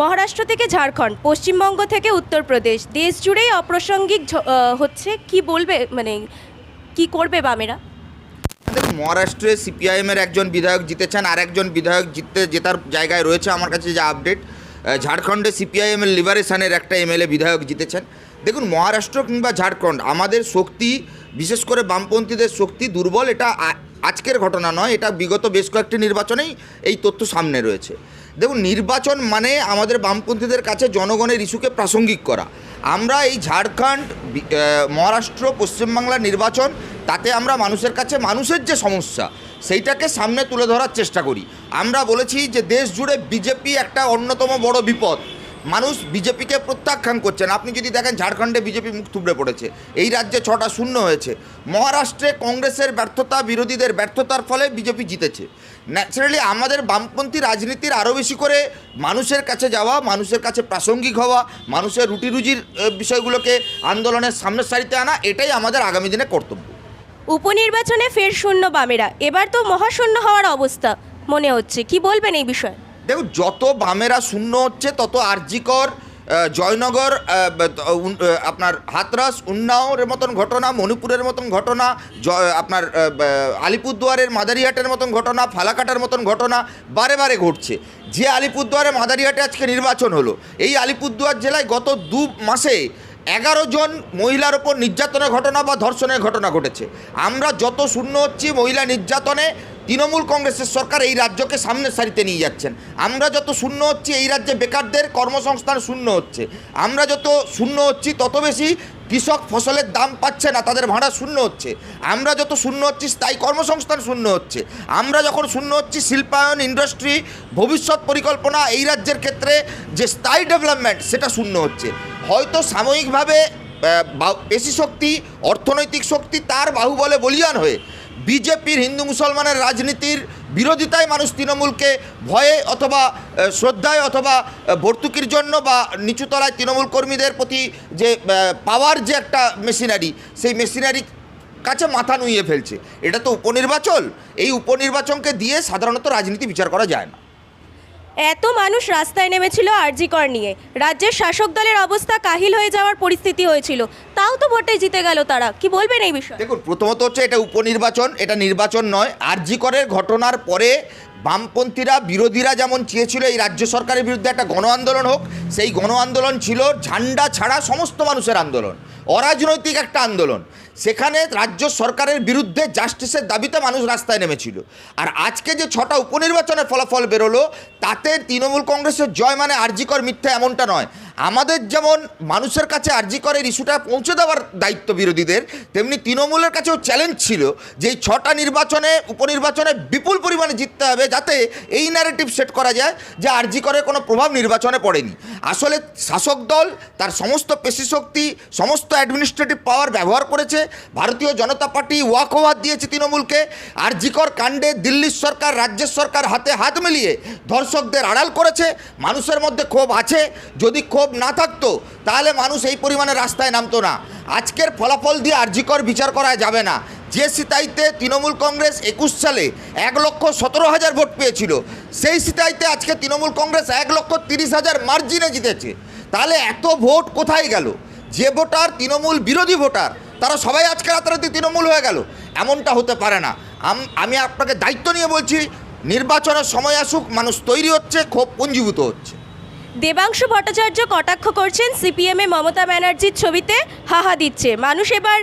মহারাষ্ট্র থেকে ঝাড়খণ্ড, পশ্চিমবঙ্গ থেকে উত্তরপ্রদেশ। দেশ জুড়েই অপ্রাসঙ্গিক হচ্ছে কি বলবে মানে কি করবে বামেরা? মহারাষ্ট্রে সিপিআইএমের একজন বিধায়ক জিতেছেন আর একজন বিধায়ক জিততে জেতার জায়গায় রয়েছে আমার কাছে যে আপডেট। ঝাড়খণ্ডে সিপিআইএমের লিবারেশনের একটা এমএলএ বিধায়ক জিতেছেন। দেখুন, মহারাষ্ট্র কিংবা ঝাড়খণ্ড, আমাদের শক্তি, বিশেষ করে বামপন্থীদের শক্তি দুর্বল, এটা আজকের ঘটনা নয়, এটা বিগত বেশ কয়েকটি নির্বাচনেই এই তথ্য সামনে রয়েছে। দেখুন, নির্বাচন মানে আমাদের বামপন্থীদের কাছে জনগণের ইস্যুকে প্রাসঙ্গিক করা। আমরা এই ঝাড়খণ্ড মহারাষ্ট্র, পশ্চিমবাংলার নির্বাচন, তাতে আমরা মানুষের কাছে মানুষের যে সমস্যা, সেইটাকে সামনে তুলে ধরার চেষ্টা করি। আমরা বলেছি যে দেশ জুড়ে বিজেপি একটা অন্যতম বড় বিপদ। মানুষ বিজেপিকে প্রত্যাখ্যান করছেন আপনি যদি দেখেন ঝাড়খণ্ডে বিজেপি মুখ থুবড়ে পড়েছে, এই রাজ্যে ছটা শূন্য হয়েছে। মহারাষ্ট্রে কংগ্রেসের ব্যর্থতা, বিরোধীদের ব্যর্থতার ফলে বিজেপি জিতেছে। ন্যাচারালি আমাদের বামপন্থী রাজনীতির আরও বেশি করে মানুষের কাছে যাওয়া, মানুষের কাছে প্রাসঙ্গিক হওয়া, মানুষের রুটি রুজির বিষয়গুলোকে আন্দোলনের সামনের সারিতে আনা, এটাই আমাদের আগামী দিনে কর্তব্য। উপনির্বাচনে ফের শূন্য বামেরা। এবার তো মহাশূন্য হওয়ার অবস্থা। মনে হচ্ছে, কি বলবেন এই বিষয়ে? দেখুন, যত বামেরা শূন্য হচ্ছে, তত আরজিকর জয়নগর আপনার হাতরাস, উন্নাওর মতন ঘটনা, মণিপুরের মতন ঘটনা আপনার আলিপুরদুয়ারের মাদারিহাটের মতন ঘটনা, ফালাকাটার মতন ঘটনা বারে বারে ঘটছে। যে আলিপুরদুয়ারে মাদারিহাটে আজকে নির্বাচন হলো, এই আলিপুরদুয়ার জেলায় গত দু মাসে এগারো জন মহিলার ওপর নির্যাতনের ঘটনা বা ধর্ষণের ঘটনা ঘটেছে। আমরা যত শূন্য হচ্ছি মহিলা নির্যাতনে তৃণমূল কংগ্রেসের সরকার এই রাজ্যকে সামনের সারিতে নিয়ে যাচ্ছেন। আমরা যত শূন্য হচ্ছি, এই রাজ্যে বেকারদের কর্মসংস্থান শূন্য হচ্ছে। আমরা যত শূন্য হচ্ছি, তত বেশি কৃষক ফসলের দাম পাচ্ছে না, তাদের ভাড়া শূন্য হচ্ছে। আমরা যত শূন্য হচ্ছি, স্থায়ী কর্মসংস্থান শূন্য হচ্ছে। আমরা যখন শূন্য হচ্ছি, শিল্পায়ন, ইন্ডাস্ট্রি, ভবিষ্যৎ পরিকল্পনা, এই রাজ্যের ক্ষেত্রে যে স্থায়ী ডেভেলপমেন্ট, সেটা শূন্য হচ্ছে। হয়তো সাময়িকভাবে পেশি শক্তি, অর্থনৈতিক শক্তি তার বাহুবলে বলিয়ান হয়ে বিজেপির হিন্দু মুসলমানের রাজনীতির বিরোধিতায় মানুষ তৃণমূলকে ভয়ে অথবা শ্রদ্ধায় অথবা ভর্তুকির জন্য বা নিচুতলায় তৃণমূল কর্মীদের প্রতি যে পাওয়ার যে একটা মেশিনারি, সেই মেশিনারি কাছে মাথা নুইয়ে ফেলছে। এটা তো উপনির্বাচন। এই উপনির্বাচনকে দিয়ে সাধারণত রাজনীতি বিচার করা যায় না। এত মানুষ রাস্তায় নেমেছিল আরজিকর নিয়ে। রাজ্যের শাসক দলের অবস্থা কাহিল হয়ে যাওয়ার পরিস্থিতি হয়েছিল। তাও তো ভোটে জিতে গেল তারা। কি বলবেন এই বিষয়ে? দেখুন, প্রথমত হচ্ছে এটা উপনির্বাচন, এটা নির্বাচন নয়। আরজিকরের ঘটনার পরে বামপন্থীরা, বিরোধীরা যেমন চেয়েছিল এই রাজ্য সরকারের বিরুদ্ধে একটা গণ আন্দোলন হোক, সেই গণ আন্দোলন ছিল ঝান্ডা ছাড়া সমস্ত মানুষের আন্দোলন, অরাজনৈতিক একটা আন্দোলন। সেখানে রাজ্য সরকারের বিরুদ্ধে জাস্টিসের দাবিতে মানুষ রাস্তায় নেমেছিল। আর আজকে যে ছটা উপনির্বাচনের ফলাফল বেরোলো, তাতে তৃণমূল কংগ্রেসের জয় মানে আরজিকর মিথ্যা এমনটা নয়। আমাদের যেমন মানুষের কাছে আর্জি করের ইস্যুটা পৌঁছে দেওয়ার দায়িত্ব বিরোধীদের, তেমনি তৃণমূলের কাছেও চ্যালেঞ্জ ছিল যে এই ছটা নির্বাচনে, উপনির্বাচনে বিপুল পরিমাণে জিততে হবে যাতে এই ন্যারেটিভ সেট করা যায় যে আর্জি করে কোনো প্রভাব নির্বাচনে পড়েনি। আসলে শাসক দল তার সমস্ত পেশি শক্তি, সমস্ত অ্যাডমিনিস্ট্রেটিভ পাওয়ার ব্যবহার করেছে। ভারতীয় জনতা পার্টি ওয়াক ওভার দিয়েছে তৃণমূলকে। আর জিকর কাণ্ডে দিল্লির সরকার, রাজ্যের সরকার হাতে হাত মিলিয়ে ধর্ষকদের আড়াল করেছে। মানুষের মধ্যে ক্ষোভ আছে। যদি ক্ষোভ না থাকতো, তাহলে মানুষ এই পরিমাণে রাস্তায় নামতো না। আজকের ফলাফল দিয়ে আরজিকর বিচার করা যাবে না। যে সিতাইতে তৃণমূল কংগ্রেস একুশ সালে এক লক্ষ সতেরো হাজার ভোট পেয়েছিল। সেই সিতাইতে আজকে তৃণমূল কংগ্রেস এক লক্ষ তিরিশ হাজার মার্জিনে জিতেছে। তাহলে এত ভোট কোথায় গেল? যে ভোটার তৃণমূল বিরোধী ভোটার, তারা সবাই আজকে রাতারাতি তৃণমূল হয়ে গেল। এমনটা হতে পারে না। আমি আপনাকে দায়িত্ব নিয়ে বলছি, নির্বাচনের সময় আসুক, মানুষ তৈরি হচ্ছে ক্ষোভ পুঞ্জীভূত হচ্ছে। দেবাংশু ভট্টাচার্য কটাক্ষ করছেন সিপিএমে মমতা ব্যানার্জির ছবিতে, হাহা দিচ্ছে। মানুষ এবার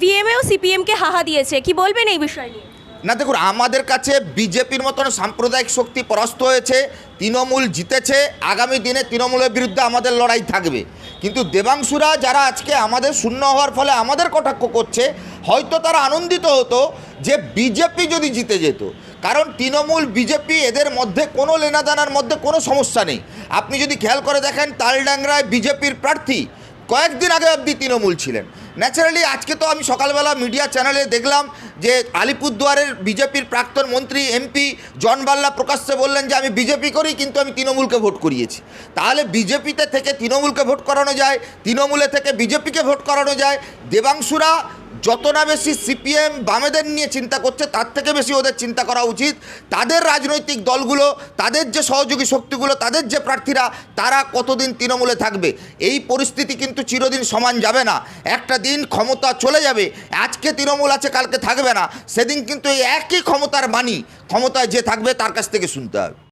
ভিএমএও সিপিএমকে হাহা দিয়েছে। কি বলবেন এই বিষয় নিয়ে? না, দেখুন, আমাদের কাছে বিজেপির মতন সাম্প্রদায়িক শক্তি পরাস্ত হয়েছে, তৃণমূল জিতেছে, আগামী দিনে তৃণমূলের বিরুদ্ধে আমাদের লড়াই থাকবে। কিন্তু দেবাংশুরা যারা আজকে আমাদের শূন্য হওয়ার ফলে আমাদের কটাক্ষ করছে, হয়তো তারা আনন্দিত হতো যে বিজেপি যদি জিতে যেত। কারণ তৃণমূল, বিজেপি এদের মধ্যে কোনো লেনাদানার মধ্যে কোনো সমস্যা নেই। আপনি যদি খেয়াল করে দেখেন, তালডাংরায় বিজেপির প্রার্থী কয়েকদিন আগে অবধি তৃণমূল ছিলেন। ন্যাচারালি আজকে তো আমি সকালবেলা মিডিয়া চ্যানেলে দেখলাম যে আলিপুরদুয়ারের বিজেপির প্রাক্তন মন্ত্রী এমপি জন বাল্লা প্রকাশ্যে বললেন যে, আমি বিজেপি করি, কিন্তু আমি তৃণমূলকে ভোট করিয়েছি। তাহলে বিজেপিতে থেকে তৃণমূলকে ভোট করানো যায়, তৃণমূলে থেকে বিজেপিকে ভোট করানো যায়। দেবাংশুরা যত না বেশি সিপিএম বামেদের নিয়ে চিন্তা করছে, তার থেকে বেশি ওদের চিন্তা করা উচিত। তাদের রাজনৈতিক দলগুলো, তাদের যে সহযোগী শক্তিগুলো, তাদের যে প্রার্থীরা, তারা কতদিন তৃণমূলে থাকবে? এই পরিস্থিতি কিন্তু চিরদিন সমান যাবে না। একটা দিন ক্ষমতা চলে যাবে। আজকে তৃণমূল আছে, কালকে থাকবে না। সেদিন কিন্তু এই একই ক্ষমতার মানি ক্ষমতায় যে থাকবে, তার কাছ থেকে শুনতে হবে।